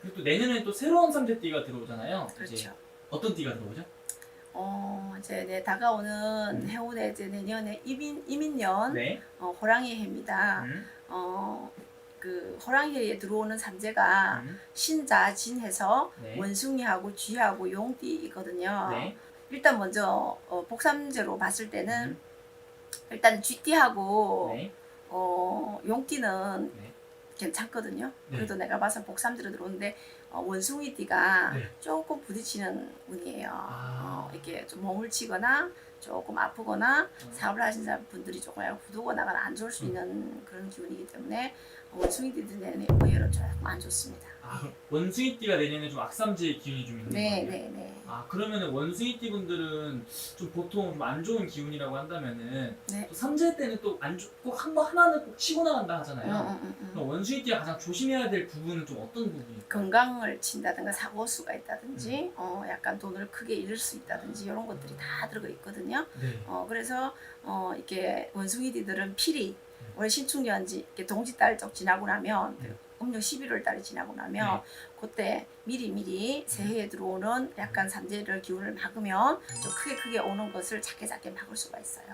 그리고 또 내년에 또 새로운 삼재띠가 들어오잖아요. 이제 그렇죠. 어떤 띠가 들어오죠? 어, 이제 네, 다가오는 해운의 이제 내년에 이민 이민년 네. 어, 호랑이 해입니다. 음, 어, 그 호랑이 해에 들어오는 삼재가 음, 신자 진해서 네. 원숭이하고 쥐하고 용띠이거든요. 네. 일단 먼저 어, 복삼재로 봤을 때는 음, 일단 쥐띠하고 네. 어, 용띠는 네. 괜찮거든요. 네. 그래도 내가 봐서 복삼재로 들어오는데 어, 원숭이 띠가 네. 조금 부딪히는 운이에요. 아. 어, 이렇게 좀 몸을 치거나 조금 아프거나 음. 사업을 사람 분들이 조금 약간 구두거나가 안 좋을 수 음. 있는 그런 기운이기 때문에 원숭이 띠들은 의외로 조금 안 좋습니다. 아, 원숭이띠가 내년에 좀 악삼재의 기운이 좀 있는 네, 거예요? 네, 네. 아 그러면은 원숭이띠 분들은 좀 보통 좀 안 좋은 기운이라고 한다면은 네. 또 삼재 때는 또안꼭한번 하나는 꼭 치고 나간다 음, 하잖아요. 음, 음, 음. 그럼 원숭이띠가 가장 조심해야 될 부분은 좀 어떤 부분일까요? 건강을 친다든가 사고 수가 음. 있다든지 어, 약간 돈을 크게 잃을 수 있다든지 이런 것들이 다 들어가 있거든요. 네. 어, 그래서 어, 이렇게 원숭이들은 필히 음. 올해 신축년지 이렇게 쪽 지나고 나면 음. 음력 11월 달이 지나고 나면 네. 그때 미리 미리 새해에 들어오는 약간 삼재를 기운을 막으면 좀 크게 크게 오는 것을 작게 작게 막을 수가 있어요.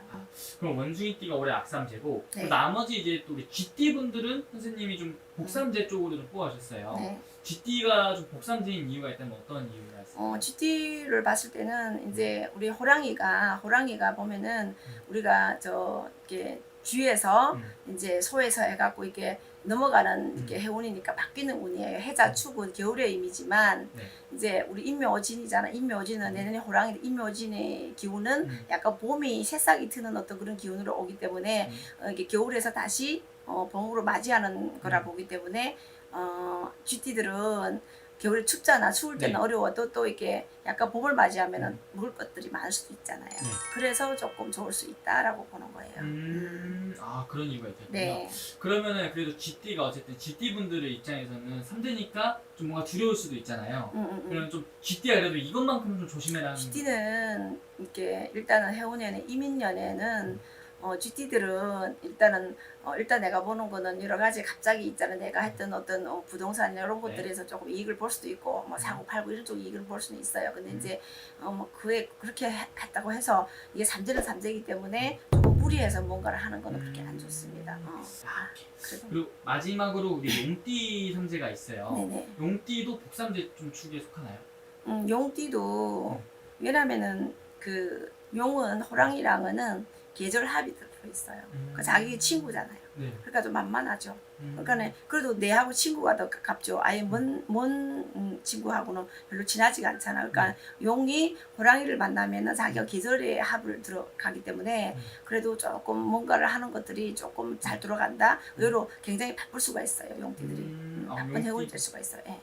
그럼 원숭이띠가 올해 악삼재고 네. 그 나머지 이제 또 우리 쥐띠 분들은 선생님이 좀 복삼재 쪽으로 좀 뽑아주셨어요. 네. 쥐띠가 좀 복삼재인 이유가 있다면 어떤 이유가 있어요? 어, GT를 봤을 때는 이제 우리 호랑이가 호랑이가 보면은 우리가 저 이렇게 쥐에서 음. 이제 소에서 해갖고 이게 넘어가는 음. 이렇게 해운이니까 바뀌는 운이에요. 해자 축은 겨울의 의미지만 네. 이제 우리 인묘진이잖아. 인묘진은 내년에 호랑이 인묘진의 기운은 음. 약간 봄이 새싹이 트는 어떤 그런 기운으로 오기 때문에 음. 어, 이게 겨울에서 다시 어, 봄으로 맞이하는 거라 음. 보기 때문에 어, 쥐띠들은 겨울에 춥잖아. 추울 때는 네. 어려워도 또 이렇게 약간 봄을 맞이하면 은 먹을 것들이 많을 수도 있잖아요. 네. 그래서 조금 좋을 수 있다라고 보는 거예요. 음, 아 그런 이유가 있겠군요. 네. 그러면은 그래도 쥐띠가 어쨌든 쥐띠 분들의 입장에서는 삼재니까 좀 뭔가 두려울 수도 있잖아요. 음, 음, 음. 그러면 좀 쥐띠가 그래도 이것만큼 좀 조심해라는. 쥐띠는 이렇게 일단은 해운년에 이민년에는 어, 쥐띠들은 일단은 어, 일단 내가 보는 거는 여러 가지 갑자기 있잖아 내가 했던 어떤 어, 부동산 이런 네. 것들에서 조금 이익을 볼 수도 있고 뭐 사고 팔고 이런 쪽 이익을 볼 수는 있어요. 근데 음. 이제 어, 뭐 그에 그렇게 해- 했다고 해서 이게 삼재는 삼재이기 때문에 조금 무리해서 뭔가를 하는 거는 그렇게 안 좋습니다. 어. 아, 그래도 그리고 마지막으로 우리 용띠 삼재가 있어요. 네네. 용띠도 복삼재 좀 축에 속하나요? 음, 용띠도 음. 왜냐면은 그 용은 호랑이랑은 계절 합이 들어 있어요. 그 자기 친구잖아요. 네. 그러니까 좀 만만하죠. 음. 그러니까 그래도 내하고 친구가 더 가깝죠. 아예 먼, 먼 음, 친구하고는 별로 친하지가 않잖아. 그러니까 용이 호랑이를 만나면은 자기가 계절의 합을 들어가기 때문에 음. 그래도 조금 뭔가를 하는 것들이 조금 잘 들어간다. 의외로 굉장히 바쁠 수가 있어요. 용띠들이. 음, 음, 아, 바쁜 용띠. 해운이 될 수가 있어요. 예.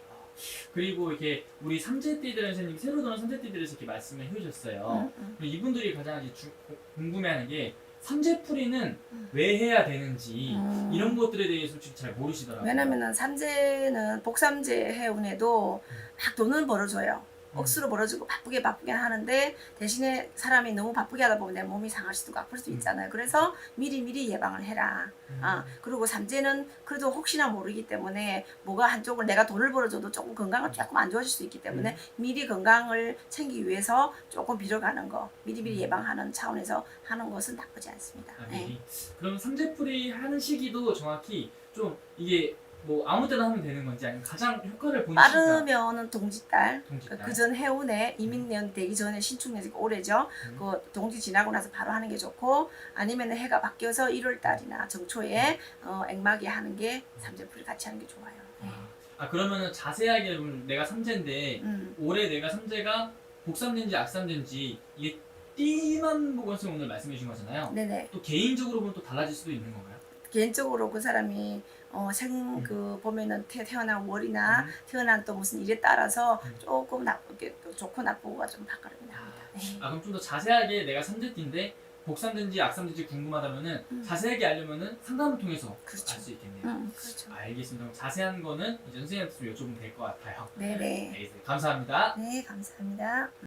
그리고 이렇게 우리 삼재띠들 선생님 새로 들어온 삼재띠들에서 이렇게 말씀을 해주셨어요. 음, 음. 그리고 이분들이 가장 이제 주- 궁금해하는 게 삼재풀이는 음. 왜 해야 되는지 음. 이런 것들에 대해서 솔직히 잘 모르시더라고요. 왜냐면은 삼재는 복삼재 해운에도 막 돈을 벌어줘요. 음. 억수로 벌어주고 바쁘게 바쁘게 하는데 대신에 사람이 너무 바쁘게 하다 보면 내 몸이 상할 수도 있고 아플 수도 음. 있잖아요. 그래서 미리 미리 예방을 해라. 음. 아 그리고 삼재는 그래도 혹시나 모르기 때문에 뭐가 한쪽을 내가 돈을 벌어줘도 조금 건강을 조금 안 좋아질 수 있기 때문에 음. 미리 건강을 챙기기 위해서 조금 빌어가는 거 미리 미리 음. 예방하는 차원에서 하는 것은 나쁘지 않습니다. 아, 네. 미리. 그럼 삼재풀이 하는 시기도 정확히 좀 이게 뭐 아무 때나 하면 되는 건지 아니면 가장 효과를 보는 시기가 빠르면은 동짓달 동짓달. 그전 해운에 이민년 되기 전에 신축년이 올해죠. 음. 그 동지 지나고 나서 바로 하는 게 좋고 아니면 해가 바뀌어서 1월 달이나 정초에 어, 액막이 하는 게 삼재풀이 같이 하는 게 좋아요. 네. 아 그러면은 자세하게 내가 삼재인데 음. 올해 내가 삼재가 복삼재인지 악삼재인지 이게 띠만 보고서 오늘 말씀해 주신 거잖아요. 네네. 또 개인적으로 보면 또 달라질 수도 있는 건가요? 개인적으로 그 사람이 어, 생, 음. 그, 보면은 태, 태어난 월이나 음. 태어난 또 무슨 일에 따라서 음. 조금 나쁘게 또 좋고 나쁘고가 좀 바꿔납니다. 네. 아 그럼 좀 더 자세하게 내가 삼재띠인데 복삼재인지 악삼재인지 궁금하다면은 음. 자세하게 알려면은 상담을 통해서 그렇죠. 알 수 있겠네요. 음, 그렇죠. 알겠습니다. 그럼 자세한 거는 이제 선생님한테 좀 여쭤보면 될 것 같아요. 네네. 알겠습니다. 감사합니다. 네, 감사합니다.